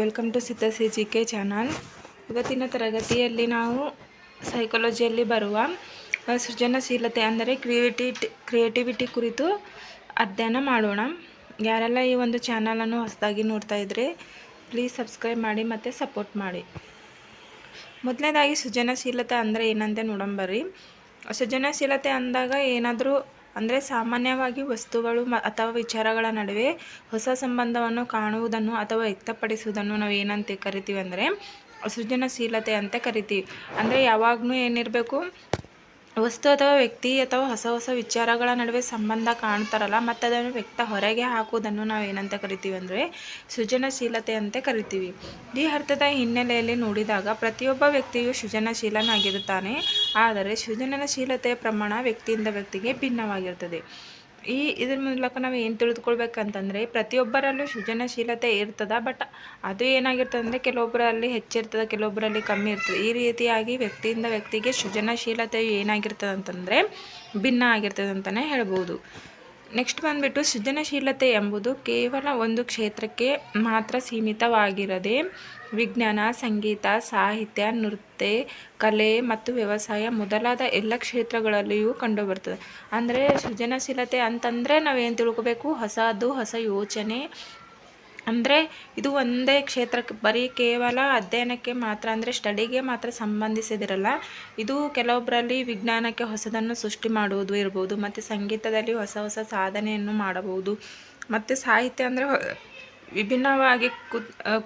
Welcome to ಸಿದ್ಧಸಿ G K channel ಇವತ್ತಿನ ತರಗತಿಯಲ್ಲಿ ನಾವು ಸೈಕಾಲಜಿಯಲ್ಲಿ ಬರುವ ಸೃಜನಶೀಲತೆ ಅಂದರೆ ಕ್ರಿಯೇಟಿವಿಟಿ ಕ್ರಿಯೇಟಿವಿಟಿ ಕುರಿತು ಅಧ್ಯಯನ ಮಾಡೋಣ. ಯಾರೆಲ್ಲ ಈ ಒಂದು ಚಾನಲನ್ನು ಹೊಸದಾಗಿ ನೋಡ್ತಾ ಇದ್ದರೆ ಪ್ಲೀಸ್ ಸಬ್ಸ್ಕ್ರೈಬ್ ಮಾಡಿ ಮತ್ತು ಸಪೋರ್ಟ್ ಮಾಡಿ. ಮೊದಲನೇದಾಗಿ ಸೃಜನಶೀಲತೆ ಅಂದರೆ ಏನಂತ ನೋಡಂಬರ್ರಿ ಸೃಜನಶೀಲತೆ ಅಂದಾಗ ಏನಾದರೂ ಅಂದರೆ ಸಾಮಾನ್ಯವಾಗಿ ವಸ್ತುಗಳು ಮ ಅಥವಾ ವಿಚಾರಗಳ ನಡುವೆ ಹೊಸ ಸಂಬಂಧವನ್ನು ಕಾಣುವುದನ್ನು ಅಥವಾ ವ್ಯಕ್ತಪಡಿಸುವುದನ್ನು ನಾವು ಏನಂತ ಕರಿತೀವಿ ಅಂದರೆ ಸೃಜನಶೀಲತೆ ಅಂತ ಕರಿತೀವಿ. ಅಂದರೆ ಯಾವಾಗಲೂ ಏನಿರಬೇಕು? ವಸ್ತು ಅಥವಾ ವ್ಯಕ್ತಿ ಅಥವಾ ಹೊಸ ಹೊಸ ವಿಚಾರಗಳ ನಡುವೆ ಸಂಬಂಧ ಕಾಣ್ತಾರಲ್ಲ, ಮತ್ತು ಅದನ್ನು ವ್ಯಕ್ತ ಹೊರಗೆ ಹಾಕುವುದನ್ನು ನಾವು ಏನಂತ ಕರಿತೀವಿ ಅಂದರೆ ಸೃಜನಶೀಲತೆ ಅಂತ ಕರಿತೀವಿ. ಈ ಅರ್ಥದ ಹಿನ್ನೆಲೆಯಲ್ಲಿ ನೋಡಿದಾಗ ಪ್ರತಿಯೊಬ್ಬ ವ್ಯಕ್ತಿಯು ಸೃಜನಶೀಲನಾಗಿರುತ್ತಾನೆ, ಆದರೆ ಸೃಜನಶೀಲತೆಯ ಪ್ರಮಾಣ ವ್ಯಕ್ತಿಯಿಂದ ವ್ಯಕ್ತಿಗೆ ಭಿನ್ನವಾಗಿರ್ತದೆ ಈ ಇದ್ರ ಮೂಲಕ ನಾವು ಏನು ತಿಳಿದುಕೊಳ್ಬೇಕಂತಂದರೆ ಪ್ರತಿಯೊಬ್ಬರಲ್ಲೂ ಸೃಜನಶೀಲತೆ ಇರ್ತದೆ ಬಟ್ ಅದು ಏನಾಗಿರ್ತದೆ ಅಂದರೆ ಕೆಲವೊಬ್ಬರಲ್ಲಿ ಹೆಚ್ಚಿರ್ತದೆ ಕೆಲವೊಬ್ಬರಲ್ಲಿ ಕಮ್ಮಿ ಇರ್ತದೆ. ಈ ರೀತಿಯಾಗಿ ವ್ಯಕ್ತಿಯಿಂದ ವ್ಯಕ್ತಿಗೆ ಸೃಜನಶೀಲತೆಯು ಏನಾಗಿರ್ತದೆ ಅಂತಂದರೆ ಭಿನ್ನ ಆಗಿರ್ತದೆ ಅಂತಲೇ ಹೇಳ್ಬೋದು. ನೆಕ್ಸ್ಟ್ ಬಂದುಬಿಟ್ಟು ಸೃಜನಶೀಲತೆ ಎಂಬುದು ಕೇವಲ ಒಂದು ಕ್ಷೇತ್ರಕ್ಕೆ ಮಾತ್ರ ಸೀಮಿತವಾಗಿರದೆ ವಿಜ್ಞಾನ, ಸಂಗೀತ, ಸಾಹಿತ್ಯ, ನೃತ್ಯ, ಕಲೆ ಮತ್ತು ವ್ಯವಸಾಯ ಮೊದಲಾದ ಎಲ್ಲ ಕ್ಷೇತ್ರಗಳಲ್ಲಿಯೂ ಕಂಡುಬರ್ತದೆ. ಅಂದರೆ ಸೃಜನಶೀಲತೆ ಅಂತಂದರೆ ನಾವೇನು ತಿಳ್ಕೊಬೇಕು? ಹೊಸದು, ಹೊಸ ಯೋಚನೆ ಅಂದರೆ ಇದು ಒಂದೇ ಕ್ಷೇತ್ರಕ್ಕೆ, ಬರೀ ಕೇವಲ ಅಧ್ಯಯನಕ್ಕೆ ಮಾತ್ರ, ಅಂದರೆ ಸ್ಟಡಿಗೆ ಮಾತ್ರ ಸಂಬಂಧಿಸಿದಿರಲ್ಲ. ಇದು ಕೆಲವೊಬ್ಬರಲ್ಲಿ ವಿಜ್ಞಾನಕ್ಕೆ ಹೊಸದನ್ನು ಸೃಷ್ಟಿ ಮಾಡುವುದು ಇರ್ಬೋದು, ಮತ್ತು ಸಂಗೀತದಲ್ಲಿ ಹೊಸ ಹೊಸ ಸಾಧನೆಯನ್ನು ಮಾಡಬಹುದು, ಮತ್ತು ಸಾಹಿತ್ಯ ಅಂದರೆ ವಿಭಿನ್ನವಾಗಿ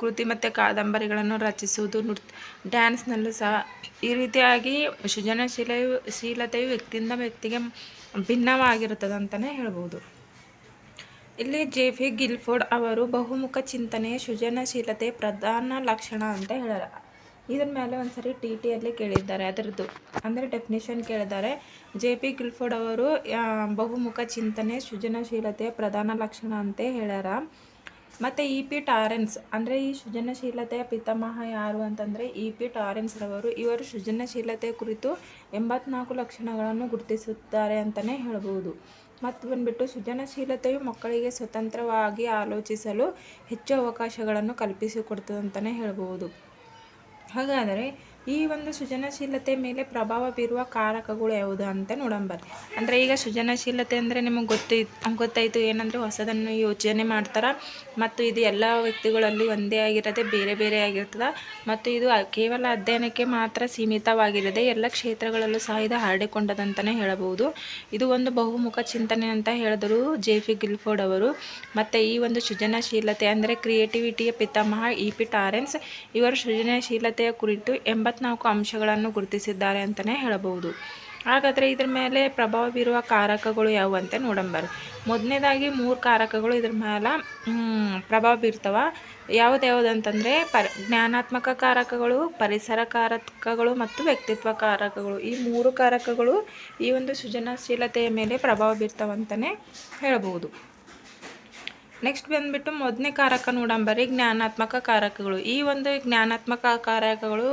ಕುತ್ ಮತ್ತು ಕಾದಂಬರಿಗಳನ್ನು ರಚಿಸುವುದು ನೃತ್ಯ ಡ್ಯಾನ್ಸ್ನಲ್ಲೂ ಸಹ ಈ ರೀತಿಯಾಗಿ ಸೃಜನಶೀಲೆಯು, ಶೀಲತೆಯು ವ್ಯಕ್ತಿಯಿಂದ ವ್ಯಕ್ತಿಗೆ ಭಿನ್ನವಾಗಿರುತ್ತದೆ ಅಂತಲೇ ಹೇಳ್ಬೋದು. ಇಲ್ಲಿ ಜೆ ಫಿ ಗಿಲ್ಫೋರ್ಡ್ ಅವರು ಬಹುಮುಖ ಚಿಂತನೆ, ಸೃಜನಶೀಲತೆ ಪ್ರಧಾನ ಲಕ್ಷಣ ಅಂತ ಹೇಳ್ಯಾರ. ಇದ್ರ ಮೇಲೆ ಒಂದ್ಸರಿ ಟಿ ಟಿಯಲ್ಲಿ ಕೇಳಿದ್ದಾರೆ ಅದರದ್ದು. ಅಂದರೆ ಡೆಫಿನೇಷನ್ ಕೇಳಿದ್ದಾರೆ. ಜೆ ಪಿ ಗಿಲ್ಫೋರ್ಡ್ ಅವರು ಬಹುಮುಖ ಚಿಂತನೆ, ಸೃಜನಶೀಲತೆ ಪ್ರಧಾನ ಲಕ್ಷಣ ಅಂತ ಹೇಳ್ಯಾರ. ಮತ್ತು ಇ ಪಿ ಟಾರೆನ್ಸ್, ಅಂದರೆ ಈ ಸೃಜನಶೀಲತೆಯ ಪಿತಾಮಹ ಯಾರು ಅಂತಂದರೆ ಇ ಪಿ ಟಾರೆನ್ಸ್ ರವರು. ಇವರು ಸೃಜನಶೀಲತೆ ಕುರಿತು ಎಂಬತ್ನಾಲ್ಕು ಲಕ್ಷಣಗಳನ್ನು ಗುರುತಿಸುತ್ತಾರೆ ಅಂತಲೇ ಹೇಳ್ಬೋದು. ಮತ್ತು ಬಂದ್ಬಿಟ್ಟು ಸೃಜನಶೀಲತೆಯು ಮಕ್ಕಳಿಗೆ ಸ್ವತಂತ್ರವಾಗಿ ಆಲೋಚಿಸಲು ಹೆಚ್ಚು ಅವಕಾಶಗಳನ್ನು ಕಲ್ಪಿಸಿಕೊಡ್ತದೆ ಅಂತಲೇ ಹೇಳ್ಬೋದು. ಹಾಗಾದರೆ ಈ ಒಂದು ಸೃಜನಶೀಲತೆ ಮೇಲೆ ಪ್ರಭಾವ ಬೀರುವ ಕಾರಕಗಳು ಯಾವುದು ಅಂತ ನೋಡಂಬರ್ರಿ ಅಂದರೆ ಈಗ ಸೃಜನಶೀಲತೆ ಅಂದರೆ ನಿಮಗೆ ಗೊತ್ತೈ, ಗೊತ್ತಾಯಿತು ಏನಂದರೆ ಹೊಸದನ್ನು ಯೋಚನೆ ಮಾಡ್ತಾರೆ, ಮತ್ತು ಇದು ಎಲ್ಲ ವ್ಯಕ್ತಿಗಳಲ್ಲಿ ಒಂದೇ ಆಗಿರದೆ ಬೇರೆ ಬೇರೆ ಆಗಿರ್ತದೆ, ಮತ್ತು ಇದು ಕೇವಲ ಅಧ್ಯಯನಕ್ಕೆ ಮಾತ್ರ ಸೀಮಿತವಾಗಿರದೆ ಎಲ್ಲ ಕ್ಷೇತ್ರಗಳಲ್ಲೂ ಸಹ ಇದು ಹರಡಿಕೊಂಡದಂತಲೇ ಹೇಳಬಹುದು. ಇದು ಒಂದು ಬಹುಮುಖ ಚಿಂತನೆ ಅಂತ ಹೇಳಿದರು ಜೆ. ಫಿ ಗಿಲ್ಫೋರ್ಡ್ ಅವರು. ಮತ್ತು ಈ ಒಂದು ಸೃಜನಶೀಲತೆ ಅಂದರೆ ಕ್ರಿಯೇಟಿವಿಟಿಯ ಪಿತಾಮಹ ಇ. ಪಿ. ಟಾರೆನ್ಸ್. ಇವರು ಸೃಜನಶೀಲತೆಯ ಕುರಿತು ಎಂಬತ್ನಾಲ್ಕು ಅಂಶಗಳನ್ನು ಗುರುತಿಸಿದ್ದಾರೆ ಅಂತಲೇ ಹೇಳಬಹುದು. ಹಾಗಾದರೆ ಇದ್ರ ಮೇಲೆ ಪ್ರಭಾವ ಬೀರುವ ಕಾರಕಗಳು ಯಾವುವು ಅಂತ ನೋಡಂಬರು ಮೊದಲನೇದಾಗಿ ಮೂರು ಕಾರಕಗಳು ಇದ್ರ ಮೇಲೆ ಪ್ರಭಾವ ಬೀರ್ತವೆ. ಯಾವ್ದು ಯಾವ್ದು ಅಂತಂದರೆ ಪರ್, ಜ್ಞಾನಾತ್ಮಕ ಕಾರಕಗಳು, ಪರಿಸರ ಕಾರಕಗಳು ಮತ್ತು ವ್ಯಕ್ತಿತ್ವ ಕಾರಕಗಳು. ಈ ಮೂರು ಕಾರಕಗಳು ಈ ಒಂದು ಸೃಜನಶೀಲತೆಯ ಮೇಲೆ ಪ್ರಭಾವ ಬೀರ್ತವೆ ಅಂತಲೇ ಹೇಳಬಹುದು. ನೆಕ್ಸ್ಟ್ ಬಂದುಬಿಟ್ಟು ಮೊದಲನೇ ಕಾರಕ ನೋಡಂಬರಿ ಜ್ಞಾನಾತ್ಮಕ ಕಾರಕಗಳು. ಈ ಒಂದು ಜ್ಞಾನಾತ್ಮಕ ಕಾರಕಗಳು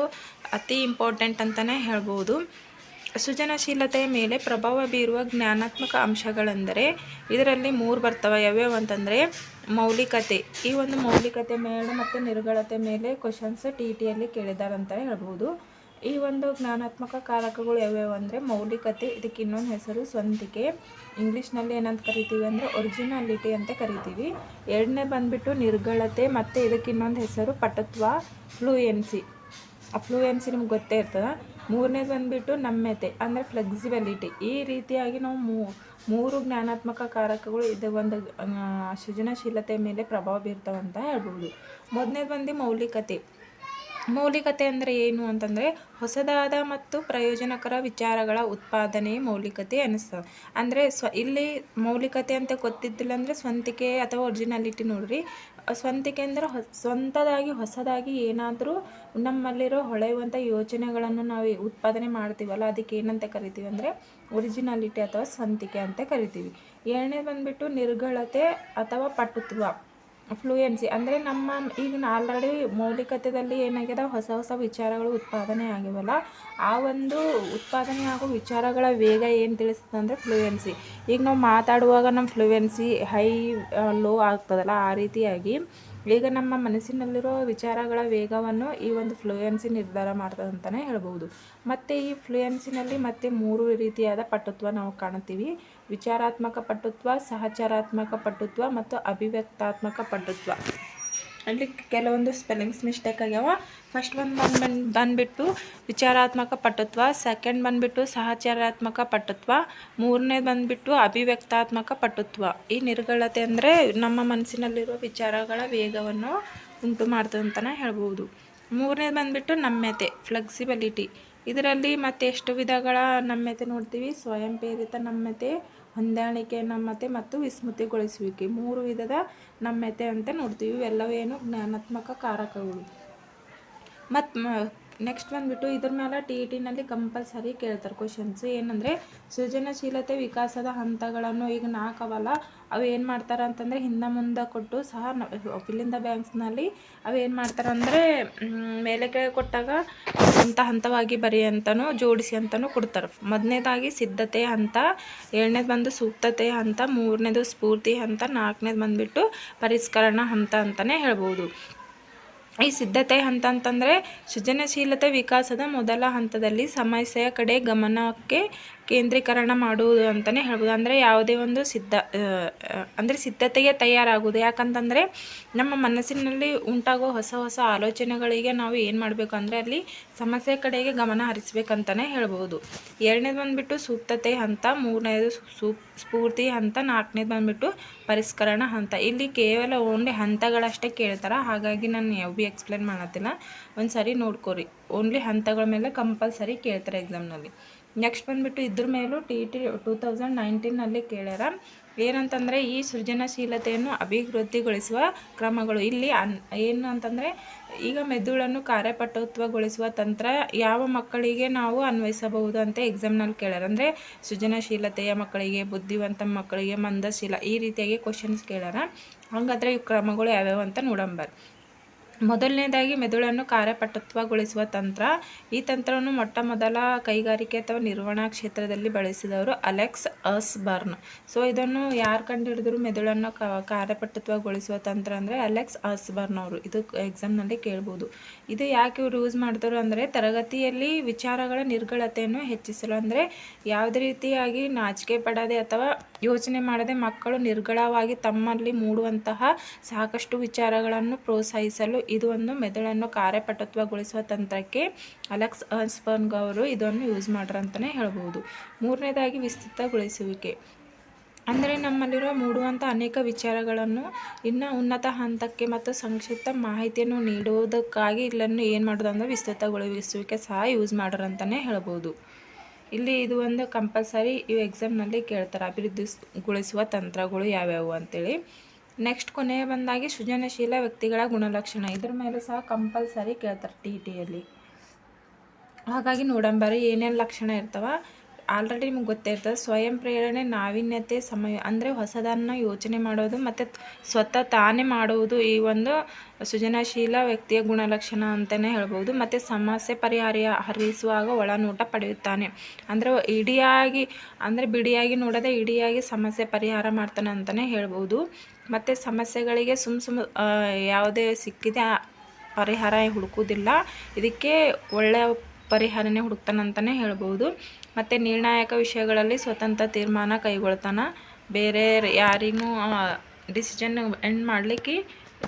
ಅತಿ ಇಂಪಾರ್ಟೆಂಟ್ ಅಂತಲೇ ಹೇಳ್ಬೋದು. ಸೃಜನಶೀಲತೆಯ ಮೇಲೆ ಪ್ರಭಾವ ಬೀರುವ ಜ್ಞಾನಾತ್ಮಕ ಅಂಶಗಳೆಂದರೆ ಇದರಲ್ಲಿ ಮೂರು ಬರ್ತವೆ. ಯಾವ್ಯಾವು ಅಂತಂದರೆ ಮೌಲಿಕತೆ. ಈ ಒಂದು ಮೌಲಿಕತೆ ಮೇಲೆ ಮತ್ತು ನಿರ್ಗಳತೆ ಮೇಲೆ ಕ್ವಶನ್ಸ್ ಟಿ ಟಿಯಲ್ಲಿ ಕೇಳಿದ್ದಾರೆ ಅಂತಲೇ ಹೇಳ್ಬೋದು. ಈ ಒಂದು ಜ್ಞಾನಾತ್ಮಕ ಕಾರಕಗಳು ಯಾವ್ಯಾವು ಅಂದರೆ ಮೌಲಿಕತೆ, ಇದಕ್ಕೆ ಇನ್ನೊಂದು ಹೆಸರು ಸ್ವಂತಿಕೆ. ಇಂಗ್ಲೀಷ್ನಲ್ಲಿ ಏನಂತ ಕರಿತೀವಿ ಅಂದರೆ ಒರಿಜಿನಾಲಿಟಿ ಅಂತ ಕರಿತೀವಿ. ಎರಡನೇ ಬಂದ್ಬಿಟ್ಟು ನಿರ್ಗಳತೆ, ಮತ್ತು ಇದಕ್ಕೆ ಇನ್ನೊಂದು ಹೆಸರು ಪಟತ್ವ ಫ್ಲೂಯೆನ್ಸಿ ಆ ಫ್ಲೂಯೆನ್ಸಿ ನಿಮ್ಗೆ ಗೊತ್ತೇ ಇರ್ತದೆ. ಮೂರನೇದು ಬಂದ್ಬಿಟ್ಟು ನಮ್ಯತೆ ಅಂದರೆ ಫ್ಲೆಕ್ಸಿಬಿಲಿಟಿ ಈ ರೀತಿಯಾಗಿ ನಾವು ಮೂರು ಜ್ಞಾನಾತ್ಮಕ ಕಾರಕಗಳು ಇದು ಒಂದು ಸೃಜನಶೀಲತೆ ಮೇಲೆ ಪ್ರಭಾವ ಬೀರ್ತಾವಂತ ಹೇಳ್ಬೋದು. ಮೊದಲನೇದು ಬಂದು ಮೌಲಿಕತೆ. ಮೌಲಿಕತೆ ಅಂದರೆ ಏನು ಅಂತಂದರೆ ಹೊಸದಾದ ಮತ್ತು ಪ್ರಯೋಜನಕರ ವಿಚಾರಗಳ ಉತ್ಪಾದನೆ, ಮೌಲಿಕತೆ ಅನ್ನಿಸ್ತದೆ ಅಂದರೆ ಸ್ವ, ಇಲ್ಲಿ ಮೌಲಿಕತೆ ಅಂತ ಗೊತ್ತಿದ್ದಿಲ್ಲ ಅಂದರೆ ಸ್ವಂತಿಕೆ ಅಥವಾ ಒರಿಜಿನಾಲಿಟಿ ನೋಡ್ರಿ. ಸ್ವಂತಿಕೆ ಅಂದರೆ ಹೊಸ, ಸ್ವಂತದಾಗಿ, ಹೊಸದಾಗಿ ಏನಾದರೂ ನಮ್ಮಲ್ಲಿರೋ ಹೊಳೆಯುವಂಥ ಯೋಚನೆಗಳನ್ನು ನಾವು ಉತ್ಪಾದನೆ ಮಾಡ್ತೀವಲ್ಲ, ಅದಕ್ಕೆ ಏನಂತ ಕರಿತೀವಿ ಅಂದರೆ ಒರಿಜಿನಾಲಿಟಿ ಅಥವಾ ಸ್ವಂತಿಕೆ ಅಂತ ಕರಿತೀವಿ. ಏಳನೇ ಬಂದ್ಬಿಟ್ಟು ನಿರ್ಗಳತೆ ಅಥವಾ ಪಟುತ್ವ. ಫ್ಲೂಯೆನ್ಸಿ ಅಂದರೆ ನಮ್ಮ ಈಗ ಆಲ್ರೆಡಿ ಮೌಲಿಕತೆಯಲ್ಲಿ ಏನಾಗ್ಯದ ಹೊಸ ಹೊಸ ವಿಚಾರಗಳು ಉತ್ಪಾದನೆ ಆಗಿವಲ್ಲ, ಆ ಒಂದು ಉತ್ಪಾದನೆ ಆಗೋ ವಿಚಾರಗಳ ವೇಗ ಏನು ತಿಳಿಸ್ತದೆ ಅಂದರೆ ಫ್ಲೂಯೆನ್ಸಿ ಈಗ ನಾವು ಮಾತಾಡುವಾಗ ನಮ್ಮ ಫ್ಲೂಯೆನ್ಸಿ ಹೈ ಲೋ ಆಗ್ತದಲ್ಲ, ಆ ರೀತಿಯಾಗಿ ಈಗ ನಮ್ಮ ಮನಸ್ಸಿನಲ್ಲಿರೋ ವಿಚಾರಗಳ ವೇಗವನ್ನು ಈ ಒಂದು ಫ್ಲೂಯೆನ್ಸಿ ನಿರ್ಧಾರ ಮಾಡ್ತದೆ ಅಂತಲೇ ಹೇಳ್ಬೋದು ಮತ್ತು ಈ ಫ್ಲೂಯೆನ್ಸಿನಲ್ಲಿ ಮತ್ತೆ ಮೂರು ರೀತಿಯಾದ ಪಟುತ್ವ ನಾವು ಕಾಣುತ್ತೀವಿ. ವಿಚಾರಾತ್ಮಕ ಪಟುತ್ವ, ಸಹಚಾರಾತ್ಮಕ ಪಟುತ್ವ ಮತ್ತು ಅಭಿವ್ಯಕ್ತಾತ್ಮಕ ಪಟುತ್ವ. ಅಲ್ಲಿ ಕೆಲವೊಂದು ಸ್ಪೆಲ್ಲಿಂಗ್ಸ್ ಮಿಸ್ಟೇಕ್ ಆಗ್ಯಾವ. ಫಸ್ಟ್ ಒಂದು ಬಂದು ಬಂದು, ಬಂದುಬಿಟ್ಟು ವಿಚಾರಾತ್ಮಕ ಪಟುತ್ವ ಸೆಕೆಂಡ್ ಬಂದುಬಿಟ್ಟು ಸಹಚಾರಾತ್ಮಕ ಪಟುತ್ವ, ಮೂರನೇ ಬಂದುಬಿಟ್ಟು ಅಭಿವ್ಯಕ್ತಾತ್ಮಕ ಪಟುತ್ವ. ಈ ನಿರ್ಗಳತೆ ಅಂದರೆ ನಮ್ಮ ಮನಸ್ಸಿನಲ್ಲಿರುವ ವಿಚಾರಗಳ ವೇಗವನ್ನು ಉಂಟು ಮಾಡ್ತದೆ ಅಂತಲೇ ಹೇಳ್ಬೋದು. ಮೂರನೇ ಬಂದುಬಿಟ್ಟು ನಮ್ಯತೆ ಫ್ಲೆಕ್ಸಿಬಿಲಿಟಿ ಇದರಲ್ಲಿ ಮತ್ತೆ ಎಷ್ಟು ವಿಧಗಳ ನಮ್ಯತೆ ನೋಡ್ತೀವಿ? ಸ್ವಯಂ ಪ್ರೇರಿತ ನಮ್ಯತೆ, ಹೊಂದಾಣಿಕೆ ನಮ್ಯತೆ ಮತ್ತು ವಿಸ್ಮೃತಿಗೊಳಿಸುವಿಕೆ. ಮೂರು ವಿಧದ ನಮ್ಯತೆ ಅಂತ ನೋಡ್ತೀವಿ. ಇವೆಲ್ಲವೇನು ಜ್ಞಾನಾತ್ಮಕ ಕಾರಕಗಳು. ಮತ್ತು ನೆಕ್ಸ್ಟ್ ಬಂದುಬಿಟ್ಟು ಇದ್ರ ಮೇಲೆ ಟಿ ಇ ಟಿನಲ್ಲಿ ಕಂಪಲ್ಸರಿ ಕೇಳ್ತಾರೆ ಕ್ವಶನ್ಸ್ ಏನಂದರೆ ಸೃಜನಶೀಲತೆ, ವಿಕಾಸದ ಹಂತಗಳನ್ನು ಈಗ ನಾಲ್ಕು ಅವಲ್ಲ. ಅವು ಏನು ಮಾಡ್ತಾರೆ ಅಂತಂದರೆ ಹಿಂದೆ ಮುಂದೆ ಕೊಟ್ಟು ಸಹ ಫಿಲಿಂದ ಬ್ಯಾಂಕ್ಸ್ನಲ್ಲಿ ಅವು ಏನು ಮಾಡ್ತಾರೆ ಅಂದರೆ ಮೇಲೆ ಕೆಳಗೆ ಕೊಟ್ಟಾಗ ಹಂತ ಹಂತವಾಗಿ ಬರಿ ಅಂತಲೂ ಜೋಡಿಸಿ ಅಂತಲೂ ಕೊಡ್ತಾರೆ. ಮೊದಲನೇದಾಗಿ ಸಿದ್ಧತೆ ಹಂತ ಎರಡನೇದು ಬಂದು ಸೂಕ್ತತೆ ಹಂತ ಮೂರನೇದು ಸ್ಫೂರ್ತಿ ಹಂತ ನಾಲ್ಕನೇದು ಬಂದುಬಿಟ್ಟು ಪರಿಷ್ಕರಣ ಹಂತ ಅಂತಲೇ ಹೇಳ್ಬೋದು. ಈ ಸಿದ್ಧತೆ ಹಂತ ಅಂತಂದರೆ ಸೃಜನಶೀಲತೆ ವಿಕಾಸದ ಮೊದಲ ಹಂತದಲ್ಲಿ ಸಮಸ್ಯೆಯ ಕಡೆ ಗಮನಕ್ಕೆ ಕೇಂದ್ರೀಕರಣ ಮಾಡುವುದು ಅಂತಲೇ ಹೇಳ್ಬೋದು. ಅಂದರೆ ಯಾವುದೇ ಒಂದು ಸಿದ್ಧ ಅಂದರೆ ಸಿದ್ಧತೆಗೆ ತಯಾರಾಗುವುದು. ಯಾಕಂತಂದರೆ ನಮ್ಮ ಮನಸ್ಸಿನಲ್ಲಿ ಉಂಟಾಗೋ ಹೊಸ ಹೊಸ ಆಲೋಚನೆಗಳಿಗೆ ನಾವು ಏನು ಮಾಡಬೇಕು ಅಂದರೆ ಅಲ್ಲಿ ಸಮಸ್ಯೆ ಕಡೆಗೆ ಗಮನ ಹರಿಸ್ಬೇಕಂತಲೇ ಹೇಳ್ಬೋದು. ಎರಡನೇದು ಬಂದುಬಿಟ್ಟು ಸೂಕ್ತತೆ ಹಂತ, ಮೂರನೇದು ಸೂ ಸ್ಫೂರ್ತಿ ಹಂತ, ನಾಲ್ಕನೇದು ಬಂದುಬಿಟ್ಟು ಪರಿಷ್ಕರಣ ಹಂತ. ಇಲ್ಲಿ ಕೇವಲ ಓನ್ಲಿ ಹಂತಗಳಷ್ಟೇ ಕೇಳ್ತಾರೆ? ಹಾಗಾಗಿ ನಾನು ಯಾವ ಭೀ ಎಕ್ಸ್ಪ್ಲೇನ್ ಮಾಡತ್ತಿಲ್ಲ. ಒಂದು ಸರಿ ನೋಡ್ಕೋರಿ. ಓನ್ಲಿ ಹಂತಗಳ ಮೇಲೆ ಕಂಪಲ್ಸರಿ ಕೇಳ್ತಾರೆ ಎಕ್ಸಾಮ್ನಲ್ಲಿ ನೆಕ್ಸ್ಟ್ ಬಂದುಬಿಟ್ಟು ಇದ್ರ ಮೇಲೂ ಟಿ ಟಿ ಟೂ ತೌಸಂಡ್ ನೈನ್ಟೀನಲ್ಲಿ ಕೇಳ್ಯಾರ. ಏನಂತಂದರೆ ಈ ಸೃಜನಶೀಲತೆಯನ್ನು ಅಭಿವೃದ್ಧಿಗೊಳಿಸುವ ಕ್ರಮಗಳು. ಇಲ್ಲಿ ಅನ್ ಏನು ಅಂತಂದರೆ ಈಗ ಮೆದುಳನ್ನು ಕಾರ್ಯಪಟುತ್ವಗೊಳಿಸುವ ತಂತ್ರ ಯಾವ ಮಕ್ಕಳಿಗೆ ನಾವು ಅನ್ವಯಿಸಬಹುದು ಅಂತ ಎಕ್ಸಾಮ್ನಲ್ಲಿ ಕೇಳ್ಯಾರ. ಅಂದರೆ ಸೃಜನಶೀಲತೆಯ ಮಕ್ಕಳಿಗೆ, ಬುದ್ಧಿವಂತ ಮಕ್ಕಳಿಗೆ, ಮಂದಶೀಲ ಈ ರೀತಿಯಾಗಿ ಕ್ವಶನ್ಸ್ ಕೇಳ್ಯಾರ. ಹಾಗಾದ್ರೆ ಈ ಕ್ರಮಗಳು ಯಾವ್ಯಾವು ಅಂತ ನೋಡಂಬರ್. ಮೊದಲನೇದಾಗಿ ಮೆದುಳನ್ನು ಕಾರ್ಯಪಟುತ್ವಗೊಳಿಸುವ ತಂತ್ರ. ಈ ತಂತ್ರವನ್ನು ಮೊಟ್ಟ ಮೊದಲ ಕೈಗಾರಿಕೆ ಅಥವಾ ನಿರ್ವಹಣಾ ಕ್ಷೇತ್ರದಲ್ಲಿ ಬಳಸಿದವರು ಅಲೆಕ್ಸ್ ಅಸ್ಬರ್ನ್. ಸೊ, ಇದನ್ನು ಯಾರು ಕಂಡುಹಿಡಿದ್ರು? ಮೆದುಳನ್ನು ಕಾರ್ಯಪಟುತ್ವಗೊಳಿಸುವ ತಂತ್ರ ಅಂದರೆ ಅಲೆಕ್ಸ್ ಅಸ್ಬರ್ನ್ ಅವರು. ಇದು ಎಕ್ಸಾಮ್ನಲ್ಲಿ ಕೇಳ್ಬೋದು. ಇದು ಯಾಕೆ ಇವರು ಯೂಸ್ ಮಾಡ್ತಾರೆ ಅಂದರೆ ತರಗತಿಯಲ್ಲಿ ವಿಚಾರಗಳ ನಿರ್ಗಳತೆಯನ್ನು ಹೆಚ್ಚಿಸಲು ಅಂದರೆ ಯಾವುದೇ ರೀತಿಯಾಗಿ ನಾಚಿಕೆ ಪಡದೆ ಅಥವಾ ಯೋಚನೆ ಮಾಡದೆ ಮಕ್ಕಳು ನಿರ್ಗಳವಾಗಿ ತಮ್ಮಲ್ಲಿ ಮೂಡುವಂತಹ ಸಾಕಷ್ಟು ವಿಚಾರಗಳನ್ನು ಪ್ರೋತ್ಸಾಹಿಸಲು ಇದು ಒಂದು ಮೆದುಳನ್ನು ಕಾರ್ಯಪಟುತ್ವಗೊಳಿಸುವ ತಂತ್ರಕ್ಕೆ ಅಲೆಕ್ಸ್ ಅನ್ಸ್ಬರ್ಗ್ ಅವರು ಇದನ್ನು ಯೂಸ್ ಮಾಡ್ರ ಅಂತಲೇ ಹೇಳ್ಬೋದು. ಮೂರನೇದಾಗಿ ವಿಸ್ತೃತಗೊಳಿಸುವಿಕೆ. ಅಂದರೆ ನಮ್ಮಲ್ಲಿರುವ ಮೂಡುವಂಥ ಅನೇಕ ವಿಚಾರಗಳನ್ನು ಇನ್ನು ಉನ್ನತ ಹಂತಕ್ಕೆ ಮತ್ತು ಸಂಕ್ಷಿಪ್ತ ಮಾಹಿತಿಯನ್ನು ನೀಡುವುದಕ್ಕಾಗಿ ಇಲ್ಲನ್ನು ಏನು ಮಾಡೋದು ಅಂದರೆ ವಿಸ್ತೃತಗೊಳಿಸುವಿಕೆ ಸಹ ಯೂಸ್ ಮಾಡ್ರ ಅಂತಲೇ ಹೇಳ್ಬೋದು. ಇಲ್ಲಿ ಇದು ಒಂದು ಕಂಪಲ್ಸರಿ ಈ ಎಕ್ಸಾಮ್ನಲ್ಲಿ ಕೇಳ್ತಾರೆ. ಅಭಿವೃದ್ಧಿಗೊಳಿಸುವ ತಂತ್ರಗಳು ಯಾವ್ಯಾವು ಅಂತೇಳಿ. ನೆಕ್ಸ್ಟ್ ಕೊನೆಯ ಬಂದಾಗಿ ಸೃಜನಶೀಲ ವ್ಯಕ್ತಿಗಳ ಗುಣಲಕ್ಷಣ. ಇದ್ರ ಮೇಲೆ ಸಹ ಕಂಪಲ್ಸರಿ ಕೇಳ್ತಾರೆ ಟಿ ಟಿಯಲ್ಲಿ ಹಾಗಾಗಿ ನೋಡಂಬರಿ ಏನೇನು ಲಕ್ಷಣ ಇರ್ತಾವ? ಆಲ್ರೆಡಿ ನಿಮ್ಗೆ ಗೊತ್ತೇ ಇರ್ತದೆ ಸ್ವಯಂ ಪ್ರೇರಣೆ, ನಾವೀನ್ಯತೆ, ಸಮಯ, ಅಂದರೆ ಹೊಸದನ್ನು ಯೋಚನೆ ಮಾಡೋದು ಮತ್ತು ಸ್ವತಃ ತಾನೇ ಮಾಡುವುದು ಈ ಒಂದು ಸೃಜನಶೀಲ ವ್ಯಕ್ತಿಯ ಗುಣಲಕ್ಷಣ ಅಂತಲೇ ಹೇಳ್ಬೋದು. ಮತ್ತು ಸಮಸ್ಯೆ ಪರಿಹಾರ ಹರಿಸುವಾಗ ಒಳನೋಟ ಪಡೆಯುತ್ತಾನೆ. ಅಂದರೆ ಇಡಿಯಾಗಿ, ಅಂದರೆ ಬಿಡಿಯಾಗಿ ನೋಡದೆ ಇಡಿಯಾಗಿ ಸಮಸ್ಯೆ ಪರಿಹಾರ ಮಾಡ್ತಾನೆ ಅಂತಲೇ ಹೇಳ್ಬೋದು. ಮತ್ತು ಸಮಸ್ಯೆಗಳಿಗೆ ಸುಮ್ಮ ಸುಮ್ಮ ಯಾವುದೇ ಸಿಕ್ಕಿದೆ ಪರಿಹಾರ ಹುಡುಕುವುದಿಲ್ಲ. ಇದಕ್ಕೆ ಒಳ್ಳೆಯ ಪರಿಹಾರನೇ ಹುಡುಕ್ತಾನಂತಲೇ ಹೇಳ್ಬೋದು. ಮತ್ತು ನಿರ್ಣಾಯಕ ವಿಷಯಗಳಲ್ಲಿ ಸ್ವತಂತ್ರ ತೀರ್ಮಾನ ಕೈಗೊಳ್ತಾನೆ. ಬೇರೆ ಯಾರಿಗೂ ಡಿಸಿಷನ್ ಎಂಡ್ ಮಾಡಲಿಕ್ಕೆ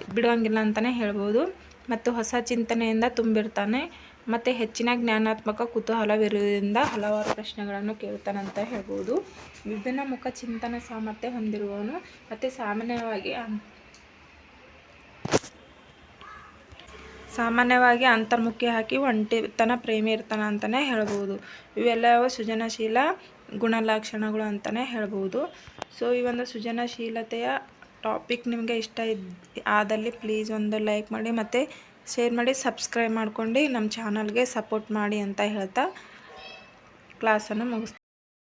ಬಿಡುವಂಗಿಲ್ಲ ಅಂತಲೇ ಹೇಳ್ಬೋದು. ಮತ್ತು ಹೊಸ ಚಿಂತನೆಯಿಂದ ತುಂಬಿರ್ತಾನೆ. ಮತ್ತು ಹೆಚ್ಚಿನ ಜ್ಞಾನಾತ್ಮಕ ಕುತೂಹಲವಿರುವುದರಿಂದ ಹಲವಾರು ಪ್ರಶ್ನೆಗಳನ್ನು ಕೇಳ್ತಾನಂತ ಹೇಳ್ಬೋದು. ವಿಭಿನ್ನ ಮುಖ ಚಿಂತನ ಸಾಮರ್ಥ್ಯ ಹೊಂದಿರುವವನು ಮತ್ತು ಸಾಮಾನ್ಯವಾಗಿ ಸಾಮಾನ್ಯವಾಗಿ ಅಂತರ್ಮುಖಿ ಹಾಕಿ ಒಂಟಿತನ ಪ್ರೇಮಿ ಇರ್ತಾನ ಅಂತಲೇ ಹೇಳ್ಬೋದು. ಇವೆಲ್ಲವೂ ಸೃಜನಶೀಲ ಗುಣಲಕ್ಷಣಗಳು ಅಂತಲೇ ಹೇಳ್ಬೋದು. ಸೊ ಈ ಒಂದು ಸೃಜನಶೀಲತೆಯ ಟಾಪಿಕ್ ನಿಮಗೆ ಇಷ್ಟ ಆದಲ್ಲಿ ಪ್ಲೀಸ್ ಒಂದು ಲೈಕ್ ಮಾಡಿ ಮತ್ತು ಶೇರ್ ಮಾಡಿ ಸಬ್ಸ್ಕ್ರೈಬ್ ಮಾಡ್ಕೊಂಡು ನಮ್ಮ ಚಾನಲ್ಗೆ ಸಪೋರ್ಟ್ ಮಾಡಿ ಅಂತ ಹೇಳ್ತಾ ಕ್ಲಾಸನ್ನು ಮುಗಿಸ್ತೀನಿ.